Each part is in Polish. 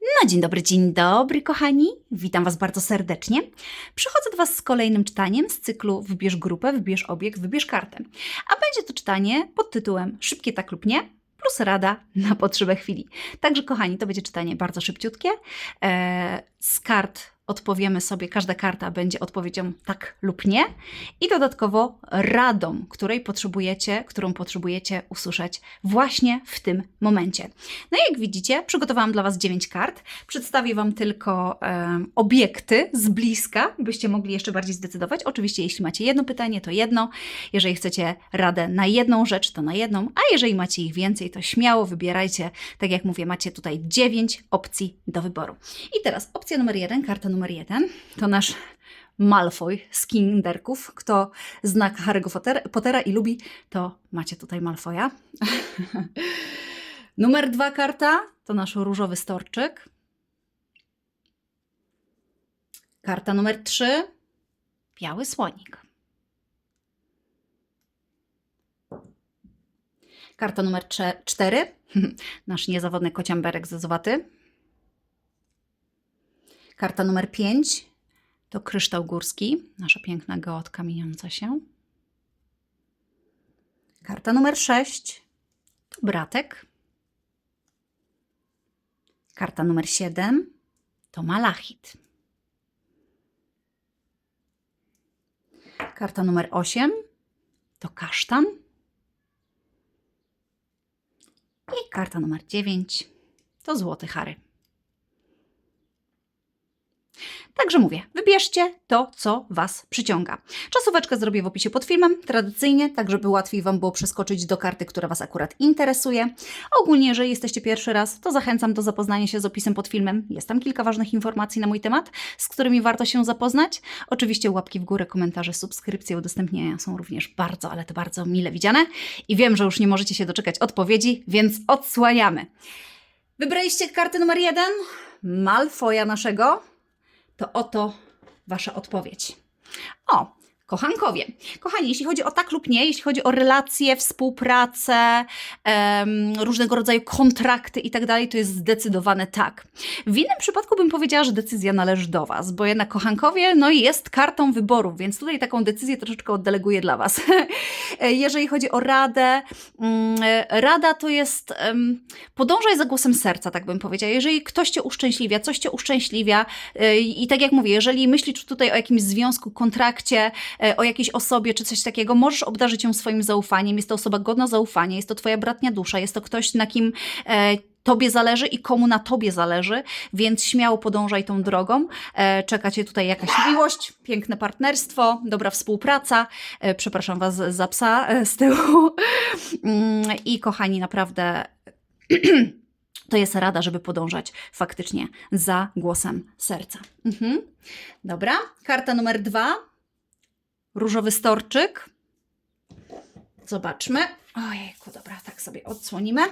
No dzień dobry, dzień dobry kochani. Witam Was bardzo serdecznie. Przychodzę do Was z kolejnym czytaniem z cyklu Wybierz grupę, wybierz obiekt, wybierz kartę. A będzie to czytanie pod tytułem Szybkie tak lub nie plus rada na potrzebę chwili. Także kochani, to będzie czytanie bardzo szybciutkie. Eee, z kart odpowiemy sobie, każda karta będzie odpowiedzią tak lub nie i dodatkowo radą, której potrzebujecie, którą potrzebujecie usłyszeć właśnie w tym momencie. No i jak widzicie, przygotowałam dla Was 9 kart. Przedstawię Wam tylko em, obiekty z bliska, byście mogli jeszcze bardziej zdecydować. Oczywiście, jeśli macie jedno pytanie, to jedno. Jeżeli chcecie radę na jedną rzecz, to na jedną. A jeżeli macie ich więcej, to śmiało wybierajcie. Tak jak mówię, macie tutaj 9 opcji do wyboru. I teraz opcja numer jeden, karta numer jeden, to nasz Malfoy z Kinderków. Kto zna Harry'ego Potter- Pottera i lubi, to macie tutaj Malfoya. Numer dwa karta to nasz różowy storczyk. Karta numer trzy biały słonik. Karta numer cztery nasz niezawodny kociamberek zezowaty. Karta numer pięć to kryształ górski, nasza piękna geotka mieniąca się. Karta numer sześć to bratek. Karta numer 7 to malachit. Karta numer 8 to kasztan. I karta numer 9 to złoty Harry. Także mówię, wybierzcie to, co Was przyciąga. Czasóweczkę zrobię w opisie pod filmem, tradycyjnie, tak żeby łatwiej Wam było przeskoczyć do karty, która Was akurat interesuje. Ogólnie, jeżeli jesteście pierwszy raz, to zachęcam do zapoznania się z opisem pod filmem. Jest tam kilka ważnych informacji na mój temat, z którymi warto się zapoznać. Oczywiście łapki w górę, komentarze, subskrypcje, udostępnienia są również bardzo, ale to bardzo mile widziane. I wiem, że już nie możecie się doczekać odpowiedzi, więc odsłaniamy. Wybraliście kartę numer jeden, Malfoja naszego. To oto Wasza odpowiedź. O, kochankowie. Kochani, jeśli chodzi o tak lub nie, jeśli chodzi o relacje, współpracę, różnego rodzaju kontrakty i tak dalej, to jest zdecydowane tak. W innym przypadku bym powiedziała, że decyzja należy do Was, bo jednak kochankowie, no jest kartą wyborów, więc tutaj taką decyzję troszeczkę oddeleguję dla Was. Jeżeli chodzi o radę, mm, rada to jest podążaj za głosem serca, tak bym powiedziała. Jeżeli ktoś Cię uszczęśliwia, coś Cię uszczęśliwia y, i tak jak mówię, jeżeli myślisz tutaj o jakimś związku, kontrakcie, o jakiejś osobie czy coś takiego, możesz obdarzyć ją swoim zaufaniem. Jest to osoba godna zaufania, jest to Twoja bratnia dusza, jest to ktoś, na kim e, Tobie zależy i komu na Tobie zależy, więc śmiało podążaj tą drogą. E, czeka Cię tutaj jakaś miłość, piękne partnerstwo, dobra współpraca. E, przepraszam Was za psa e, z tyłu. Mm, I kochani, naprawdę to jest rada, żeby podążać faktycznie za głosem serca. Mhm. Dobra, karta numer dwa. Różowy storczyk. Zobaczmy. Ojejku, dobra, tak sobie odsłonimy.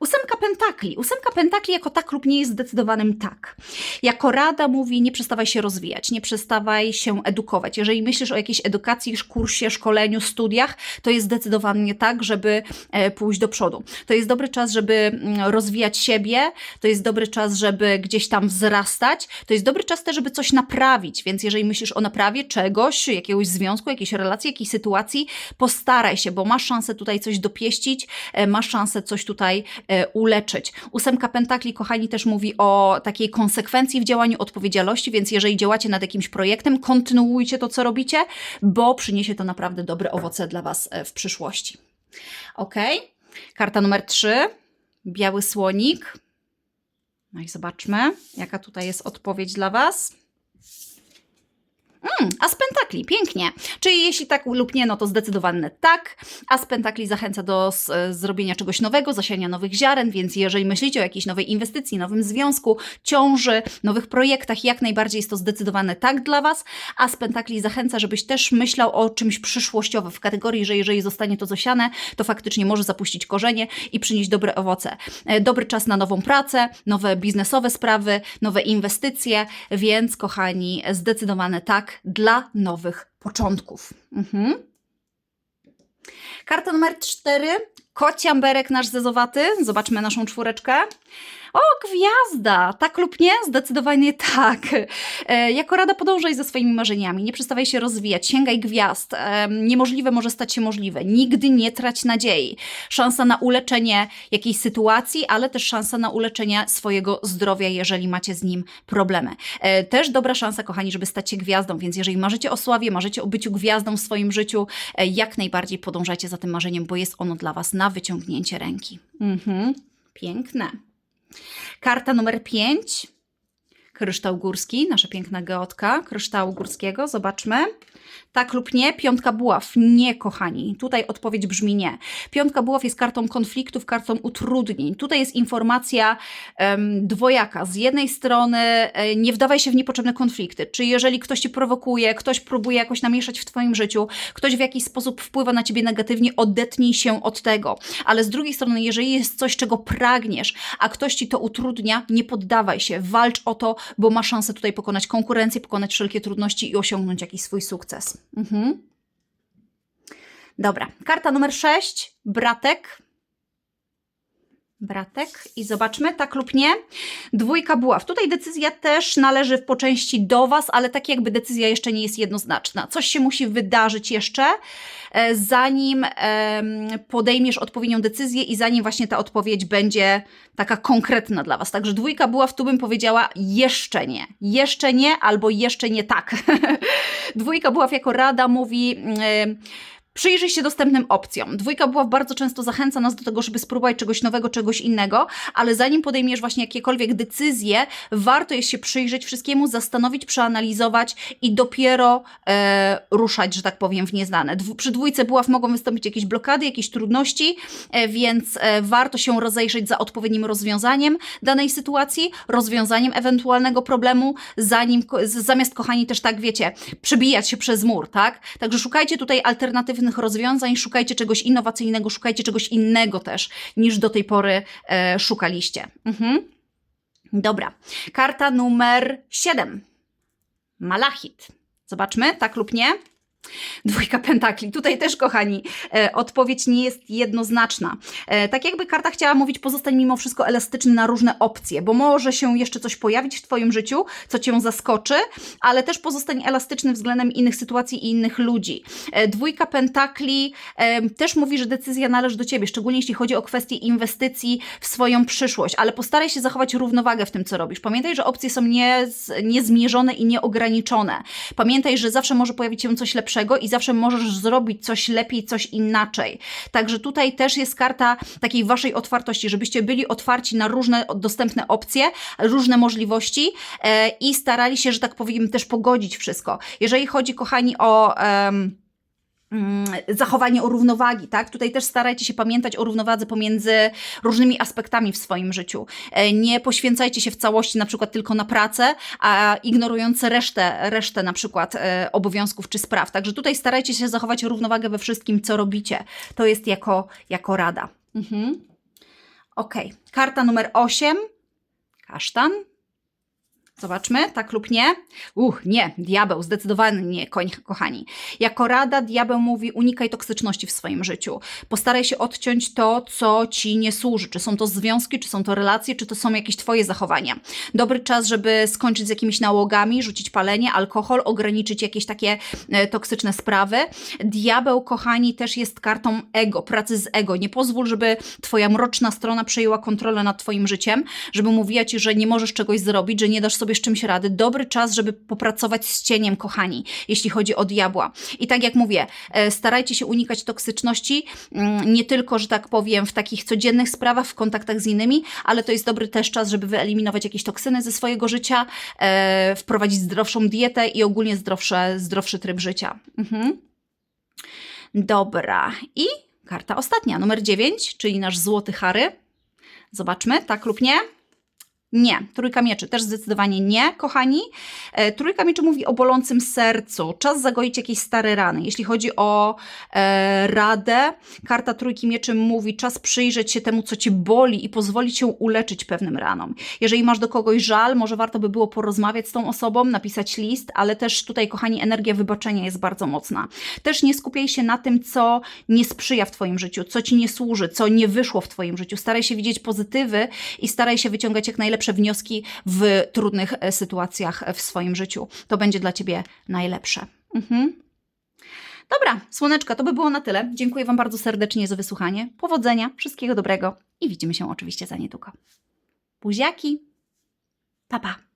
Ósemka pentakli. Ósemka pentakli jako tak lub nie jest zdecydowanym tak. Jako rada mówi, nie przestawaj się rozwijać, nie przestawaj się edukować. Jeżeli myślisz o jakiejś edukacji, kursie, szkoleniu, studiach, to jest zdecydowanie tak, żeby e, pójść do przodu. To jest dobry czas, żeby mm, rozwijać siebie, to jest dobry czas, żeby gdzieś tam wzrastać, to jest dobry czas też, żeby coś naprawić, więc jeżeli myślisz o naprawie czegoś, jakiegoś związku, jakiejś relacji, jakiejś sytuacji, postaraj się, bo masz szansę tutaj coś dopieścić, e, masz szansę coś tutaj e, uleczyć. Ósemka pentakli, kochani, też mówi o takiej konsekwencji w działaniu, odpowiedzialności, więc jeżeli działacie nad jakimś projektem, kontynuujcie to, co robicie, bo przyniesie to naprawdę dobre owoce dla Was e, w przyszłości. Ok. Karta numer 3. Biały słonik. No i zobaczmy, jaka tutaj jest odpowiedź dla Was. Mm, as pentakli, pięknie. Czyli jeśli tak lub nie, no to zdecydowane tak. As pentakli zachęca do e, zrobienia czegoś nowego, zasiania nowych ziaren, więc jeżeli myślicie o jakiejś nowej inwestycji, nowym związku, ciąży, nowych projektach, jak najbardziej jest to zdecydowane tak dla Was. As pentakli zachęca, żebyś też myślał o czymś przyszłościowym w kategorii, że jeżeli zostanie to zasiane, to faktycznie może zapuścić korzenie i przynieść dobre owoce. E, Dobry czas na nową pracę, nowe biznesowe sprawy, nowe inwestycje, więc kochani, zdecydowane tak dla nowych początków. Mhm. Karta numer cztery. Kociamberek nasz zezowaty. Zobaczmy naszą czwóreczkę. O, gwiazda! Tak lub nie? Zdecydowanie tak. E, jako rada podążaj za swoimi marzeniami, nie przestawaj się rozwijać, sięgaj gwiazd. E, niemożliwe może stać się możliwe. Nigdy nie trać nadziei. Szansa na uleczenie jakiejś sytuacji, ale też szansa na uleczenie swojego zdrowia, jeżeli macie z nim problemy. E, też dobra szansa, kochani, żeby stać się gwiazdą, więc jeżeli marzycie o sławie, marzycie o byciu gwiazdą w swoim życiu, jak najbardziej podążajcie za tym marzeniem, bo jest ono dla Was na wyciągnięcie ręki. Mhm. Piękne. Karta numer 5. Kryształ górski, nasza piękna geotka kryształu górskiego. Zobaczmy. Tak lub nie? Piątka buław. Nie, kochani. Tutaj odpowiedź brzmi nie. Piątka buław jest kartą konfliktów, kartą utrudnień. Tutaj jest informacja em, dwojaka. Z jednej strony e, nie wdawaj się w niepotrzebne konflikty. Czy jeżeli ktoś ci prowokuje, ktoś próbuje jakoś namieszać w twoim życiu, ktoś w jakiś sposób wpływa na ciebie negatywnie, odetnij się od tego. Ale z drugiej strony, jeżeli jest coś, czego pragniesz, a ktoś ci to utrudnia, nie poddawaj się. Walcz o to, bo ma szansę tutaj pokonać konkurencję, pokonać wszelkie trudności i osiągnąć jakiś swój sukces. Mhm. Dobra, karta numer 6, bratek. Bratek i zobaczmy, tak lub nie. Dwójka buław. Tutaj decyzja też należy po części do Was, ale tak jakby decyzja jeszcze nie jest jednoznaczna. Coś się musi wydarzyć jeszcze, e, zanim podejmiesz odpowiednią decyzję i zanim właśnie ta odpowiedź będzie taka konkretna dla Was. Także dwójka buław, tu bym powiedziała jeszcze nie. Jeszcze nie albo jeszcze nie tak. dwójka buław jako rada mówi... Przyjrzyj się dostępnym opcjom. Dwójka buław bardzo często zachęca nas do tego, żeby spróbować czegoś nowego, czegoś innego, ale zanim podejmiesz właśnie jakiekolwiek decyzje, warto jest się przyjrzeć wszystkiemu, zastanowić, przeanalizować i dopiero e, ruszać, że tak powiem, w nieznane. Dwu, przy dwójce buław mogą wystąpić jakieś blokady, jakieś trudności, e, więc e, warto się rozejrzeć za odpowiednim rozwiązaniem danej sytuacji, rozwiązaniem ewentualnego problemu, zanim, zamiast, kochani, też tak, wiecie, przebijać się przez mur, tak? Także szukajcie tutaj alternatywnych rozwiązań, szukajcie czegoś innowacyjnego, szukajcie czegoś innego też, niż do tej pory e, szukaliście. Mhm. Dobra. Karta numer 7. Malachit. Zobaczmy, tak lub nie? Dwójka pentakli. Tutaj też, kochani, e, odpowiedź nie jest jednoznaczna. E, tak jakby karta chciała mówić, pozostań mimo wszystko elastyczny na różne opcje, bo może się jeszcze coś pojawić w Twoim życiu, co Cię zaskoczy, ale też pozostań elastyczny względem innych sytuacji i innych ludzi. E, dwójka pentakli też mówi, że decyzja należy do Ciebie, szczególnie jeśli chodzi o kwestie inwestycji w swoją przyszłość, ale postaraj się zachować równowagę w tym, co robisz. Pamiętaj, że opcje są niez, niezmierzone i nieograniczone. Pamiętaj, że zawsze może pojawić się coś lepszego i zawsze możesz zrobić coś lepiej, coś inaczej. Także tutaj też jest karta takiej waszej otwartości, żebyście byli otwarci na różne dostępne opcje, różne możliwości e, i starali się, że tak powiem, też pogodzić wszystko. Jeżeli chodzi, kochani, o. mm, zachowanie o równowagi, tak? Tutaj też starajcie się pamiętać o równowadze pomiędzy różnymi aspektami w swoim życiu. E, Nie poświęcajcie się w całości na przykład tylko na pracę, a ignorując resztę, resztę na przykład e, obowiązków czy spraw. Także tutaj starajcie się zachować równowagę we wszystkim, co robicie. To jest jako, jako rada. Mhm. Ok. Karta numer 8. Kasztan. Zobaczmy, tak lub nie? Uch, nie, diabeł, zdecydowanie nie, kochani. Jako rada diabeł mówi, unikaj toksyczności w swoim życiu. Postaraj się odciąć to, co ci nie służy. Czy są to związki, czy są to relacje, czy to są jakieś twoje zachowania. Dobry czas, żeby skończyć z jakimiś nałogami, rzucić palenie, alkohol, ograniczyć jakieś takie e, toksyczne sprawy. Diabeł, kochani, też jest kartą ego, pracy z ego. Nie pozwól, żeby twoja mroczna strona przejęła kontrolę nad twoim życiem, żeby mówiła ci, że nie możesz czegoś zrobić, że nie dasz sobie z czymś rady. Dobry czas, żeby popracować z cieniem, kochani, jeśli chodzi o diabła. I tak jak mówię, e, starajcie się unikać toksyczności, mm, nie tylko, że tak powiem, w takich codziennych sprawach, w kontaktach z innymi, ale to jest dobry też czas, żeby wyeliminować jakieś toksyny ze swojego życia, e, wprowadzić zdrowszą dietę i ogólnie zdrowsze, zdrowszy tryb życia. Mhm. Dobra. I karta ostatnia, numer 9, czyli nasz złoty Harry. Zobaczmy, tak lub nie? Nie. Trójka mieczy też zdecydowanie nie, kochani. E, trójka mieczy mówi o bolącym sercu. Czas zagoić jakieś stare rany. Jeśli chodzi o e, radę, karta trójki mieczy mówi czas przyjrzeć się temu, co cię boli i pozwolić się uleczyć pewnym ranom. Jeżeli masz do kogoś żal, może warto by było porozmawiać z tą osobą, napisać list, ale też tutaj, kochani, energia wybaczenia jest bardzo mocna. Też nie skupiaj się na tym, co nie sprzyja w Twoim życiu, co Ci nie służy, co nie wyszło w Twoim życiu. Staraj się widzieć pozytywy i staraj się wyciągać jak najlepsze wnioski w trudnych e, sytuacjach w swoim życiu. To będzie dla Ciebie najlepsze. Mhm. Dobra, słoneczka, to by było na tyle. Dziękuję Wam bardzo serdecznie za wysłuchanie. Powodzenia, wszystkiego dobrego i widzimy się oczywiście za niedługo. Buziaki, pa pa!